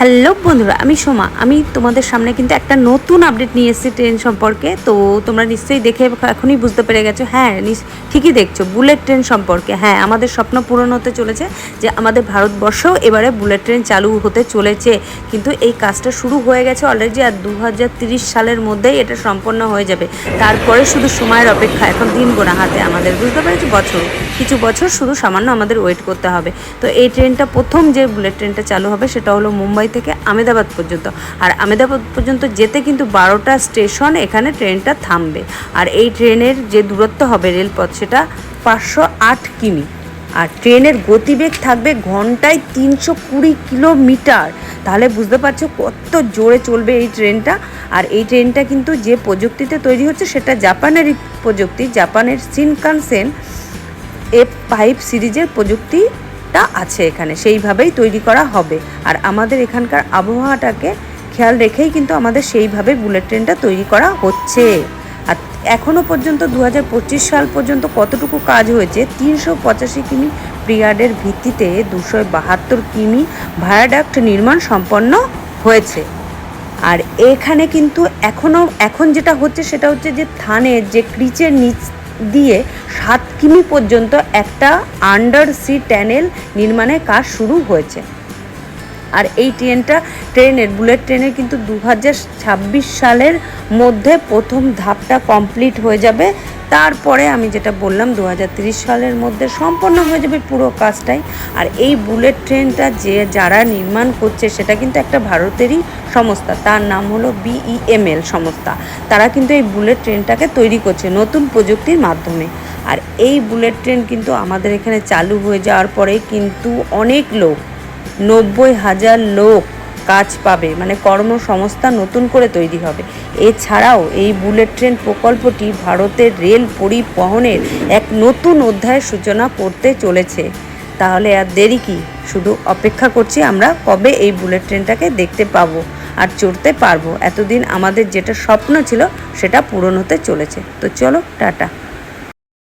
Hello বন্ধুরা, আমি সোমা। আমি তোমাদের সামনে কিন্তু একটা নতুন আপডেট নিয়ে এসেছি ট্রেন সম্পর্কে। তো তোমরা নিশ্চয়ই দেখে এখনই বুঝতে পেরে গেছো। হ্যাঁ ঠিকই দেখছ বুলেট ট্রেন সম্পর্কে। হ্যাঁ আমাদের স্বপ্ন পূরণ হতে চলেছে যে আমাদের ভারতবর্ষেও এবারে বুলেট ট্রেন চালু হতে চলেছে। কিন্তু এই কাজটা শুরু হয়ে গেছে অলরেডি আর দু সালের মধ্যেই এটা সম্পন্ন হয়ে যাবে। তারপরে শুধু সময়ের অপেক্ষা, এখন দিন গোনা হাতে আমাদের। বুঝতে পেরেছি? বছর, কিছু বছর শুধু সামান্য আমাদের ওয়েট করতে হবে। তো এই ট্রেনটা প্রথম যে বুলেট ট্রেনটা চালু হবে সেটা হলো মুম্বাই থেকে আমেদাবাদ পর্যন্ত। আর আমেদাবাদ পর্যন্ত যেতে কিন্তু বারোটা স্টেশন এখানে ট্রেনটা থামবে। আর এই ট্রেনের যে দূরত্ব হবে রেলপথ, সেটা পাঁচশো আট কিমি। আর ট্রেনের গতিবেগ থাকবে ঘন্টায় তিনশো কুড়ি কিলোমিটার। তাহলে বুঝতে পারছ কত জোরে চলবে এই ট্রেনটা। আর এই ট্রেনটা কিন্তু যে প্রযুক্তিতে তৈরি হচ্ছে, সেটা জাপানেরই প্রযুক্তি, জাপানের সিনকানসেন এফ ফাইভ সিরিজের প্রযুক্তিটা আছে এখানে, সেইভাবেই তৈরি করা হবে। আর আমাদের এখানকার আবহাওয়াটাকে খেয়াল রেখেই কিন্তু আমাদের সেইভাবে বুলেট ট্রেনটা তৈরি করা হচ্ছে। আর এখনও পর্যন্ত দু হাজার পঁচিশ সাল পর্যন্ত কতটুকু কাজ হয়েছে, তিনশো পঁচাশি কিমি পিরিয়ডের ভিত্তিতে দুশো বাহাত্তর কিমি ভায়াডাক্ট নির্মাণ সম্পন্ন হয়েছে। আর এখানে কিন্তু এখনও এখন যেটা হচ্ছে সেটা হচ্ছে যে থানের যে ক্রিচের নিচ দিয়ে সাত কিমি পর্যন্ত একটা আন্ডার সি ট্যানেল নির্মাণের কাজ শুরু হয়েছে। আর এই ট্রেনটা, ট্রেনের বুলেট ট্রেনের কিন্তু দু সালের মধ্যে প্রথম ধাপটা কমপ্লিট হয়ে যাবে তারপরে আমি যেটা বললাম দু সালের মধ্যে সম্পন্ন হয়ে যাবে পুরো কাজটাই। আর এই বুলেট ট্রেনটা যে যারা নির্মাণ করছে, সেটা কিন্তু একটা ভারতেরই সংস্থা। তার নাম হলো বিইএমএল সংস্থা। তারা কিন্তু এই বুলেট ট্রেনটাকে তৈরি করছে নতুন প্রযুক্তির মাধ্যমে। আর এই বুলেট ট্রেন কিন্তু আমাদের এখানে চালু হয়ে যাওয়ার পরে কিন্তু অনেক লোক, নব্বই হাজার লোক কাজ পাবে মানে কর্মসংস্থান নতুন করে তৈরি হবে। এছাড়াও এই বুলেট ট্রেন প্রকল্পটি ভারতের রেল পরিবহনের এক নতুন অধ্যায়ের সূচনা করতে চলেছে। তাহলে আর দেরি কি? শুধু অপেক্ষা করছি আমরা কবে এই বুলেট ট্রেনটাকে দেখতে পাবো আর চড়তে পারব। এতদিন আমাদের যেটা স্বপ্ন ছিল সেটা পূরণ হতে চলেছে। তো চলো, টাটা।